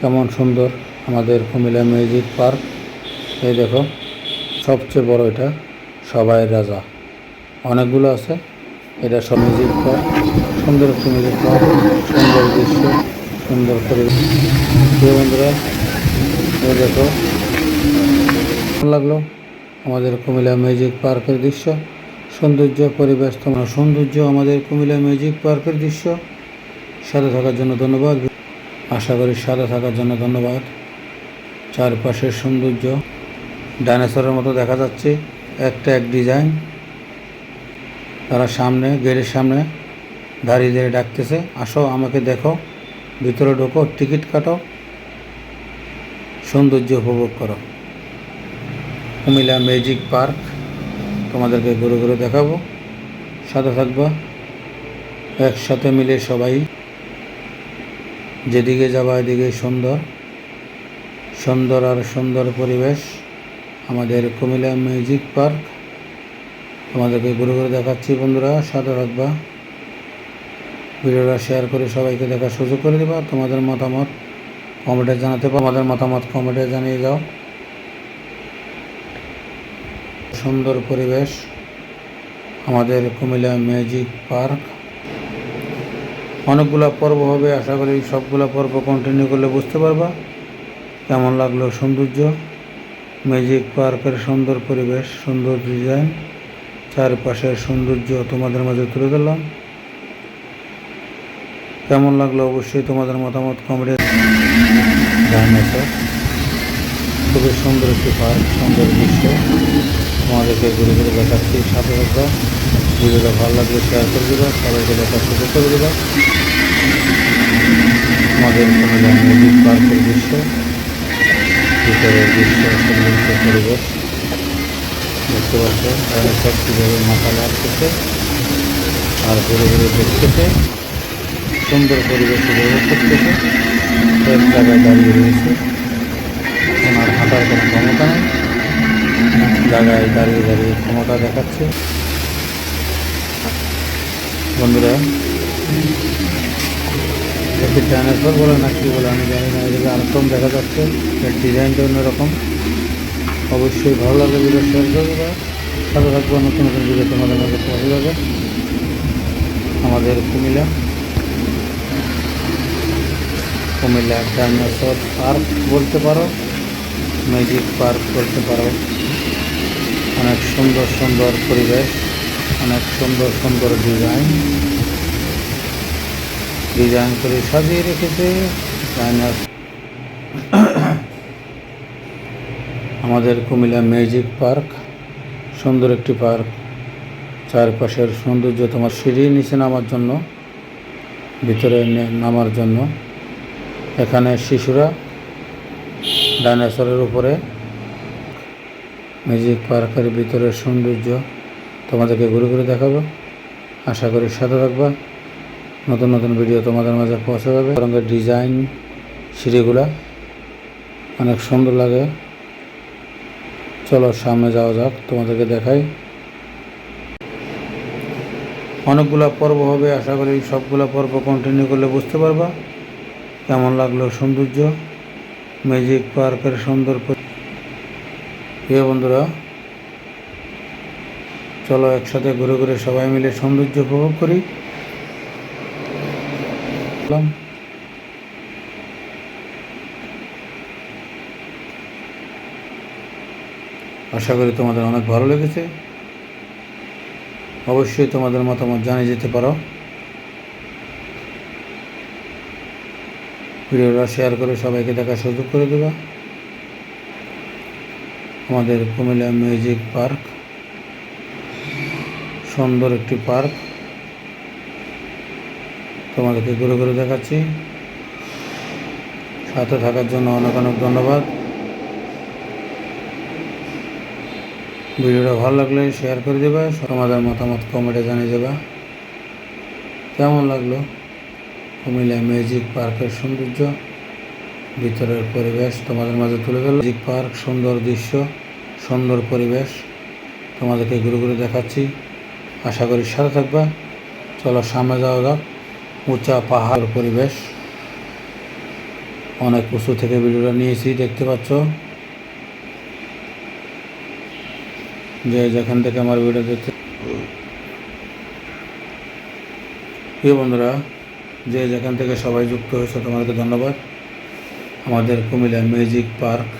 কেমন সুন্দর আমাদের কুমিল্লা মিউজিক পার্ক। এই দেখো, সবচেয়ে বড় এটা সবাই রাজা। অনেকগুলো আছে, এটা সব মিউজিক পার্ক। সুন্দর একটি মিউজিক পার্ক, সুন্দর দৃশ্য, সুন্দর প্রিয় বন্ধুরা, এই দেখো লাগল আমাদের কুমিল্লা মিউজিক পার্কের দৃশ্য? সৌন্দর্য, পরিবেশ তোমার সৌন্দর্য আমাদের কুমিল্লা মিউজিক পার্কের দৃশ্য। সাথে থাকার জন্য ধন্যবাদ। আশা করি সাথে থাকার জন্য ধন্যবাদ। চারপাশের সৌন্দর্য ডাইনোসরের মতো দেখা যাচ্ছে, একটা এক ডিজাইন। তারা সামনে, গেটের সামনে দাঁড়িয়ে দাঁড়িয়ে ডাকতেছে, আসো, আমাকে দেখো, ভিতরে ঢোকো, টিকিট কাটো, সৌন্দর্য উপভোগ করো। কুমিল্লা ম্যাজিক পার্ক, তোমাদেরকে ঘুরে ঘুরে দেখাবো। সাথে থাকবা, একসাথে মিলে সবাই যেদিকে যাবা এদিকে সুন্দর। সুন্দর আর সুন্দর পরিবেশ। আমাদের কুমিল্লা মিউজিক পার্ক। তোমাদেরকে ঘুরে ঘুরে দেখাচ্ছি বন্ধুরা সাথে থাকবা ভিডিওটা শেয়ার করে সবাইকে দেখার সুযোগ করে দেবা। তোমাদের মতামত কমেন্টে জানাতে পারো। আমাদের মতামত কমেন্টে জানিয়ে যাও সুন্দর পরিবেশ। আমাদের কুমিল্লা ম্যাজিক পার্ক। অনেকগুলো পর্ব হবে, আশা করি সবগুলো পর্ব কন্টিনিউ করলে বুঝতে পারবা। কেমন লাগল সৌন্দর্য? ম্যাজিক পার্কের সুন্দর পরিবেশ, সুন্দর ডিজাইন চারপাশের সৌন্দর্য তোমাদের মাঝে তুলে ধরলাম। কেমন লাগল অবশ্যই তোমাদের মতামত কমেন্টে জানাতে খুবই সুন্দর একটি পার্ক সুন্দর দৃশ্য। তোমাদেরকে ঘুরে ঘুরে দেখাচ্ছি। সাথে থাকবা ভিডিওটা ভালো লাগলে শেয়ার করে দেবা, সবাইকে দেখার সুযোগ করে দেবা। আমাদের মিউজিক পার্কের দৃশ্য ভিতরের দৃশ্য সুন্দর পরিবেশ দেখতে পাচ্ছ ডাইনোসর কীভাবে মাথা লাগতেছে আর ঘুরে ঘুরে দেখতেছে। সুন্দর পরিবেশ উপভোগ করতেছে। এক জায়গায় দাঁড়িয়ে রয়েছে। ওনার হাঁটার কোনো ক্ষমতা নেই। জায়গায় দাঁড়িয়ে দাঁড়িয়ে ক্ষমতা দেখাচ্ছে। বন্ধুরা, একটি ট্রান্সফার বলে না, কি বলে আমি জানি না এদিকে আরকম দেখা যাচ্ছে। এর ডিজাইনটা অন্যরকম। অবশ্যই ভালো লাগলে ভিডিও শেয়ার করে দেবা সাথে থাকব নতুন নতুন ভিডিও তোমাদের মাঝে পৌঁছে যাবে আমাদের কুমিল্লা। কুমিল্লা ডাইনোসর পার্ক বলতে পারো ম্যাজিক পার্ক বলতে পারো। অনেক সুন্দর সুন্দর পরিবেশ, অনেক সুন্দর সুন্দর ডিজাইন ডিজাইন করে সাজিয়ে রেখেছে আমাদের কুমিল্লা ম্যাজিক পার্ক, সুন্দর একটি পার্ক। চারপাশের সৌন্দর্য তোমার সিঁড়ি নিচে নামার জন্য, ভিতরে নামার জন্য। এখানে শিশুরা ডাইনোসরের উপরে ম্যাজিক পার্কের ভিতরের সৌন্দর্য তোমাদেরকে ঘুরে ঘুরে দেখাবো। আশা করি সাথে থাকবা। নতুন নতুন ভিডিও তোমাদের মাঝে পৌঁছে যাবে। রঙের ডিজাইন সিঁড়িগুলা অনেক সুন্দর লাগে। চলো সামনে যাওয়া যাক, তোমাদেরকে দেখাই। অনেকগুলো পর্ব হবে, আশা করি সবগুলো পর্ব কন্টিনিউ করলে বুঝতে পারবা। কেমন লাগল সৌন্দর্য? ম্যাজিক পার্কের সুন্দর পরি- প্রিয় বন্ধুরা, চলো একসাথে ঘুরে ঘুরে সবাই মিলে সৌন্দর্য উপভোগ করি। আশা করি তোমাদের অনেক ভালো লেগেছে। অবশ্যই তোমাদের মতামত জানিয়ে যেতে পারো। ভিডিওটা শেয়ার করে সবাইকে দেখার সুযোগ করে দেবা। আমাদের কুমিল্লা মিউজিক পার্ক। সুন্দর একটি পার্ক। তোমাদেরকে ঘুরে ঘুরে দেখাচ্ছি। সাথে থাকার জন্য অনেক অনেক ধন্যবাদ। ভিডিওটা ভালো লাগলে শেয়ার করে দেবে, তোমাদের মতামত কমেন্টে জানিয়ে দেবা। কেমন লাগল? কুমিল্লা মিউজিক পার্কের সৌন্দর্য। ভিতরের পরিবেশ তোমাদের মাঝে তুলে ধরল ম্যাজিক পার্ক সুন্দর দৃশ্য, সুন্দর পরিবেশ তোমাদেরকে ঘুরে ঘুরে দেখাচ্ছি। আশা করি সাথে থাকবা। চলো সামনে যাওয়া যাক। উঁচা পাহাড় পরিবেশ। অনেক উঁচু থেকে ভিডিওটা নিয়েছি, দেখতে পাচ্ছ। যে যেখান থেকে আমার ভিডিও দেখতে প্রিয় বন্ধুরা, যে যেখান থেকে সবাই যুক্ত হয়েছে তোমাদেরকে ধন্যবাদ। আমাদের কুমিল্লা মিউজিক পার্ক।